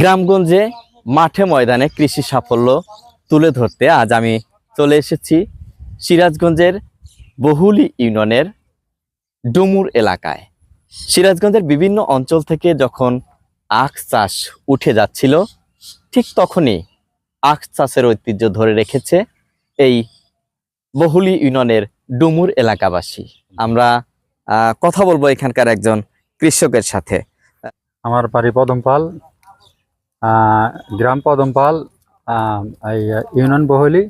গ্রামগঞ্জে মাঠে ময়দানে কৃষি সাফল্য তুলে ধরতে আজ আমি চলে এসেছি সিরাজগঞ্জের বহুলি ইউনিয়নের ডুমুর এলাকায়। সিরাজগঞ্জের বিভিন্ন অঞ্চল থেকে যখন আখ চাষ উঠে যাচ্ছিল, ঠিক তখনই আখ চাষের ঐতিহ্য ধরে রেখেছে এই বহুলি ইউনিয়নের ডুমুর এলাকাবাসী। আমরা কথা বলব এখানকার একজন কৃষকের সাথে। আমার বাড়ি পদমপাল গ্রাম পদমপাল ইউনিয়ন বহলি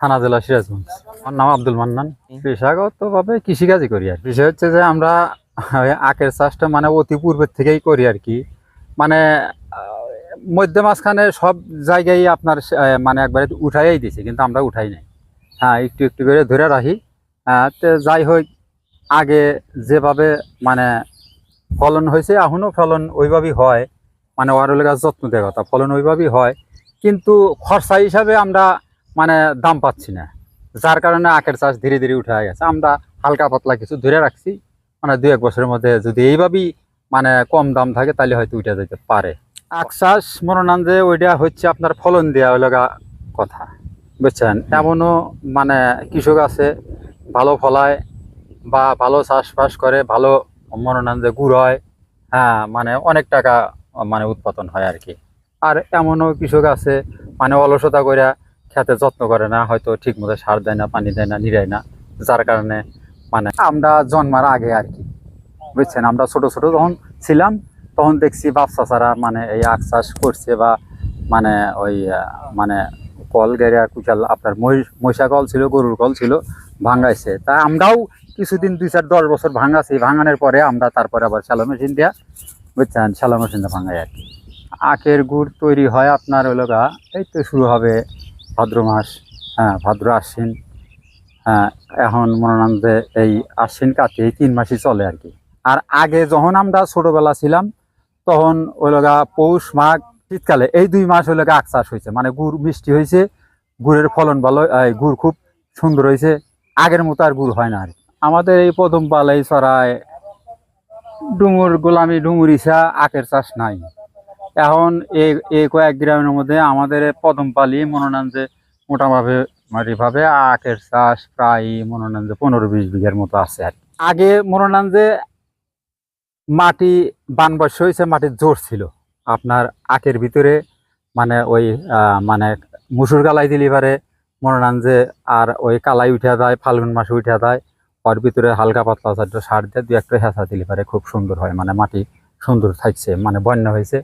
থানা জেলা সিরাজগঞ্জ। আমার নাম আব্দুল মান্নান। পেশাগতভাবে কৃষিকাজই করি আর বিষয় হচ্ছে যে আমরা আখের চাষটা মানে অতি পূর্বের থেকেই করি আর কি। মানে মধ্যে মাঝখানে সব জায়গায় আপনার মানে একবারে উঠাইয়াই দিছে কিন্তু আমরা উঠাই নাই। হ্যাঁ একটু একটু করে ধরে রাখি। তো যাই হোক আগে যেভাবে মানে ফলন হয়েছে এখনও ফলন ওইভাবেই হয়। মানে ওয়ার গাছ যত্ন দেওয়ার কথা, ফলন ওইভাবেই হয়। কিন্তু খরচা হিসাবে আমরা মানে দাম পাচ্ছি না। যার কারণে আখের চাষ ধীরে ধীরে উঠে গেছে। আমরা হালকা পাতলা কিছু ধরে রাখছি। মানে দু এক বছরের মধ্যে যদি এইভাবেই মানে কম দাম থাকে, তাহলে হয়তো উঠে যেতে পারে। আখ চাষ মনে নেন যে ওইটা হচ্ছে আপনার ফলন দেওয়া হলো গা কথা, বুঝছেন? এমনও মানে কৃষক আছে, ভালো ফলায় বা ভালো চাষবাস করে, ভালো মনে নেন যে গুড় হয় হ্যাঁ মানে অনেক টাকা মানে উৎপাদন হয় আর কি। আর এমনও কৃষক আছে মানে অলসতা করে খেতে যত্ন করে না, হয়তো ঠিক মতো সার দেয় না, পানি দেয় না, নিরায় না, যার কারণে মানে আমরা জন্মার আগে আর কি। বুঝছেন? আমরা ছোট ছোট যখন ছিলাম, তখন দেখছি বাচ্চা ছাড়া মানে এই আখ চাষ করছে বা মানে ওই মানে কল গেরিয়া কুচাল আপনার মহিষ কল ছিল, গরুর কল ছিল, ভাঙাইছে। তা আমরাও কিছুদিন দুই চার দশ বছর ভাঙাছি। ভাঙানোর পরে আমরা তারপরে আবার শ্যালো মেশিন দিয়া বুঝছেন? শ্যালো মেশিন দিয়ে ভাঙাই আর কি। আখের গুড় তৈরি হয় আপনার গা এই তো শুরু হবে ভাদ্র মাস হ্যাঁ ভাদ্র আশ্বিন। হ্যাঁ এখন মনে নাম যে এই আশ্বিন কাতে তিন মাসই চলে আর কি। আর আগে যখন আমরা ছোটোবেলা ছিলাম, তখন ওই লগা পৌষ, মাঘ, শীতকালে এই দুই মাস ওই লগা আখ চাষ হয়েছে। মানে গুড় মিষ্টি হয়েছে, গুড়ের ফলন ভালো, এই গুড় খুব সুন্দর হয়েছে। আগের মতো আর গুড় হয় না আর আমাদের এই প্রথম পাল এই চড়ায় ডুমুর, গোলামি ডুমুর ইসা আখের চাষ নাই। এখন এই এই কয়েক গ্রামের মধ্যে আমাদের প্রথম পালি মনে যে মোটামুটি মানে ভাবে আখের চাষ প্রায় মনোনয়ন যে পনেরো বিশ বিঘার মতো আছে আর আগে মনে নেন যে মাটি বানবর্ষ হয়েছে মাটির জোর ছিল। আপনার আখের ভিতরে মানে ওই মানে মুসুর গালাই দিলি পারে, মনে নেন যে আর ওই কালাই উঠা যায় ফাল্গুন মাসে উঠা যায় ওর ভিতরে হালকা পাতলা চারটা সার দিয়ে দু একটা হেঁচা দিলে পারে খুব সুন্দর হয় মানে মাটি সুন্দর থাকছে মানে বন্যা হয়েছে।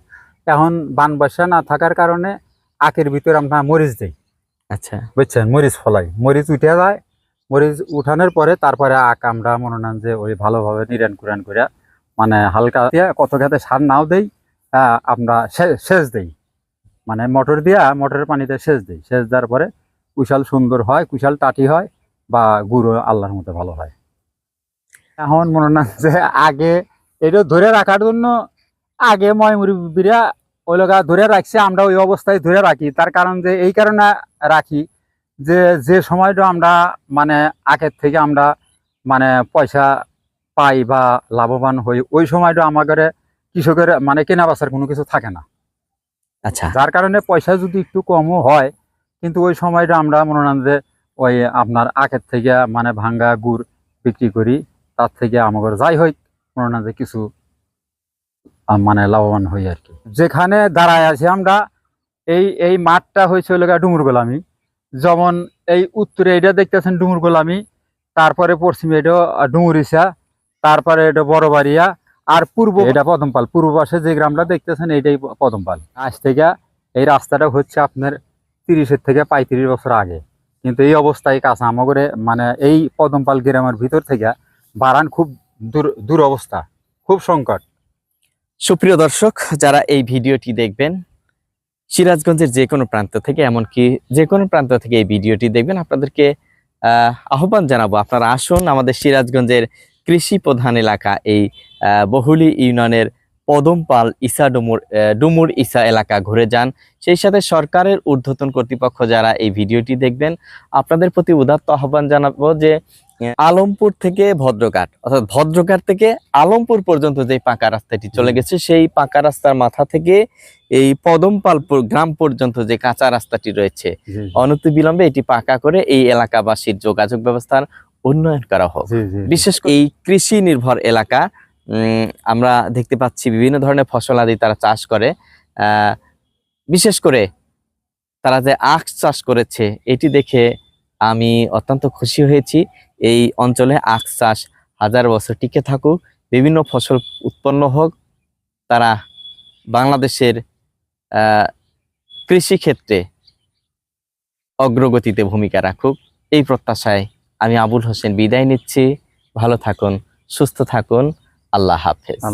এখন বান বর্ষা না থাকার কারণে আখের ভিতরে আমরা মরিচ দিই। আচ্ছা। বুঝছেন? মরিচ ফলাই। মরিচ উঠে যায় মরিচ উঠানোর পরে তারপরে আখ আমরা মনে নেন যে ওই ভালোভাবে নিরান কুরান করে মানে হালকা দিয়ে কত খেতে সার নাও দেই আমরা সে- সেচ দেই। মানে মোটর দিয়া মোটরের পানিতে সেচ দিই। সেচ দেওয়ার পরে কুশাল সুন্দর হয় কুশাল টাটি হয় বা গুঁড়ো আল্লাহর মতো ভালো হয়। এখন মনে না যে আগে এটা ধরে রাখার জন্য আগে ময়মুরবিরা ওই লগা ধরে রাখছে আমরা ওই অবস্থায় ধরে রাখি। তার কারণ যে এই কারণে রাখি যে যে সময়টা আমরা মানে আগের থেকে আমরা মানে পয়সা পাই বা লাভবান হই ওই সময়টা আমাদের কৃষকের মানে কেনা বেচার কোনো কিছু থাকে না। আচ্ছা। যার কারণে পয়সা যদি একটু কমও হয় কিন্তু ওই সময়টা আমরা মনে যে ওই আপনার আখের থেকে মানে ভাঙ্গা গুড় বিক্রি করি, তার থেকে আমাদের যাই হোক করেন যে কিছু মানে লাভবান হই আর কি। যেখানে দাঁড়ায় আছি আমরা, এই এই মাঠটা হয়েছে গিয়ে ডুমুর গোলামি। যেমন এই উত্তরে এটা দেখতেছেন ডুমুর গোলামি, তারপরে পশ্চিমে এটা ডুমুরিসা তারপরে এটা বড়বাড়িয়া আর পূর্ব এটা পদমপাল পূর্ব পাশে যে গ্রামটা দেখতেছেন, এইটাই প- পদমপাল আজ থেকে এই রাস্তাটা হচ্ছে আপনার তিরিশের থেকে পঁয়ত্রিশ বছর আগে। কিন্তু এই অবস্থায় কাঁচা আমাগরে মানে এই পদমপাল গ্রামের ভিতর থেকে বারান খুব দূর অবস্থা, খুব সংকট। সুপ্রিয় দর্শক, যারা এই ভিডিওটি দেখবেন, সিরাজগঞ্জের যে কোনো প্রান্ত থেকে, এমনকি যে কোনো প্রান্ত থেকে এই ভিডিওটি দেখবেন, আপনাদেরকে আহ্বান জানাব। আপনারা আসুন আমাদের সিরাজগঞ্জের কৃষি প্রধান এলাকা, এই বহুলি ইউনিয়নের পদমপাল ইসা ডুমুর ডুমুর ইসা এলাকা ঘুরে যান। সেই সাথে সরকারের ঊর্ধ্বতন কর্তৃপক্ষ যারা এই ভিডিওটি দেখবেন আপনাদের প্রতি উদাত্ত আহ্বান জানাব যে আলমপুর থেকে ভদ্রঘাট অর্থাৎ ভদ্রঘাট থেকে আলমপুর পর্যন্ত যে পাকা রাস্তাটি চলে গেছে সেই পাকা রাস্তার মাথা থেকে এই পদমপাল গ্রাম পর্যন্ত যে কাঁচা রাস্তাটি রয়েছে অনতি বিলম্বে এটি পাকা করে এই এলাকাবাসীর যোগাযোগ ব্যবস্থার উন্নয়ন করা হোক। বিশেষ করে এই কৃষি নির্ভর এলাকা আমরা দেখতে পাচ্ছি বিভিন্ন ধরনের ফসল আদি তারা চাষ করে। বিশেষ করে তারা যে আখ চাষ করেছে এটি দেখে আমি অত্যন্ত খুশি হয়েছি। এই অঞ্চলে আখ চাষ হাজার বছর টিকে থাকুক বিভিন্ন ফসল উৎপন্ন হোক। তারা বাংলাদেশের আহ, কৃষি ক্ষেত্রে অগ্রগতিতে ভূমিকা রাখুক। এই প্রত্যাশায় আমি আবুল হোসেন বিদায় নিচ্ছি। ভালো থাকুন সুস্থ থাকুন। আল্লাহ হাফেজ।